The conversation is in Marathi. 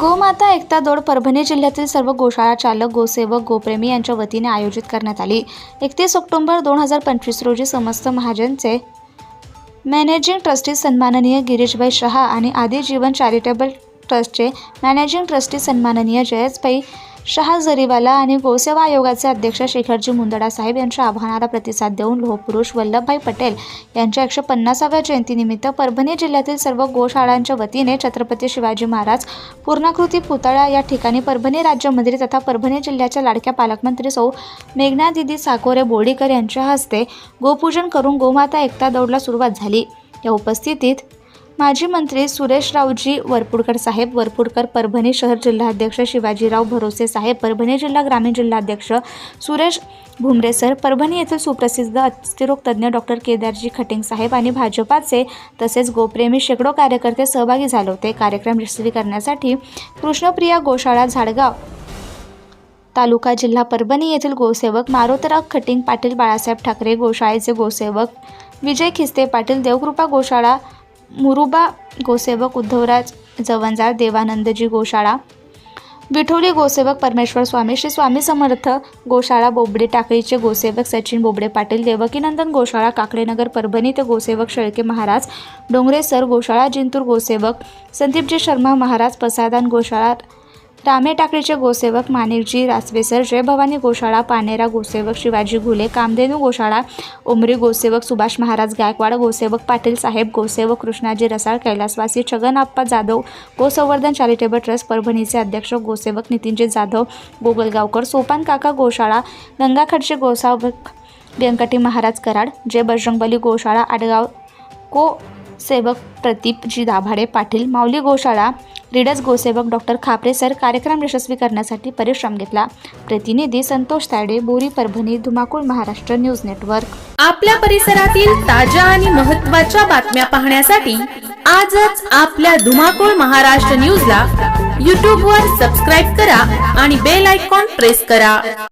गोमाता एकता दौड परभणी जिल्ह्यातील सर्व गोशाळा चालक गोसेवक गोप्रेमी यांच्या वतीने आयोजित करण्यात आली. एकतीस ऑक्टोंबर दोन हजार पंचवीस रोजी समस्त महाजनचे मॅनेजिंग ट्रस्टी सन्माननीय गिरीशभाई शहा आणि आदिजीवन चॅरिटेबल ट्रस्टचे मॅनेजिंग ट्रस्टी सन्माननीय जयसभाई शहा जरीवाला आणि गोसेवा आयोगाचे अध्यक्ष शेखरजी मुंदडा साहेब यांच्या आव्हानाला प्रतिसाद देऊन लोहपुरुष वल्लभभाई पटेल यांच्या एकशे पन्नासाव्या जयंतीनिमित्त परभणी जिल्ह्यातील सर्व गोशाळांच्या वतीने छत्रपती शिवाजी महाराज पूर्णाकृती पुतळा या ठिकाणी परभणी राज्यमंत्री तथा परभणी जिल्ह्याच्या लाडक्या पालकमंत्री सौ मेघना दिदी साकोरे बोर्डीकर यांच्या हस्ते गोपूजन करून गोमाता एकता दौडला सुरुवात झाली. या उपस्थितीत माजी मंत्री सुरेशरावजी वरपुडकर साहेब वरपुडकर परभणी शहर जिल्हाध्यक्ष शिवाजीराव भरोसे साहेब परभणी जिल्हा ग्रामीण जिल्हाध्यक्ष सुरेश भुमरे सर परभणी येथील सुप्रसिद्ध अस्थिरोग तज्ज्ञ डॉक्टर केदारजी खटिंग साहेब आणि भाजपाचे तसेच गोप्रेमी शेकडो कार्यकर्ते सहभागी झाले होते. कार्यक्रम यशस्वी करण्यासाठी कृष्णप्रिया गोशाळा झाडगाव तालुका जिल्हा परभणी येथील गोसेवक मारोतराव खटिंग पाटील बाळासाहेब ठाकरे गोशाळेचे गोसेवक विजय खिस्ते पाटील देवकृपा गोशाळा मुरुबा गोसेवक उद्धवराज जवंजार देवानंदजी गोशाळा विठोली गोसेवक परमेश्वर स्वामी श्री स्वामी समर्थ गोशाळा बोबडे टाकळीचे गोसेवक सचिन बोबडे पाटील देवकीनंदन गोशाळा काकडेनगर परभणी ते गोसेवक शेळके महाराज डोंगरे सर गोशाळा जिंतूर गोसेवक संदीपजी शर्मा महाराज प्रसादान गोशाळा रामे टाकळीचे गोसेवक माणिकजी रासवेसर जय भवानी गोशाळा पानेरा गोसेवक शिवाजी घुले कामधेनू गोशाळा उमरी गोसेवक सुभाष महाराज गायकवाड गोसेवक पाटील साहेब गोसेवक कृष्णाजी रसाळ कैलासवासी छगनआप्पा जाधव गोसंवर्धन चॅरिटेबल ट्रस्ट परभणीचे अध्यक्ष गोसेवक नितीनजी जाधव गोगलगावकर सोपान काका गोशाळा गंगाखडचे गोसावक व्यंकटी महाराज कराड जय बजरंगबली गोशाळा आडगाव को सेवक प्रदीपजी दाभाडे पाटील माऊली गोशाळा रिडस गोसेवक डॉक्टर खापरे सर कार्यक्रम यशस्वी करण्यासाठी परिश्रम घेतला. प्रतिनिधी संतोष तायडे बोरी परभणी धुमाकूळ महाराष्ट्र न्यूज नेटवर्क. आपल्या परिसरातील ताज्या आणि महत्त्वाच्या बातम्या पाहण्यासाठी आजच आपल्या धुमाकूळ महाराष्ट्र न्यूजला यूट्यूबवर सबस्क्राईब करा आणि बेल आयकॉन प्रेस करा.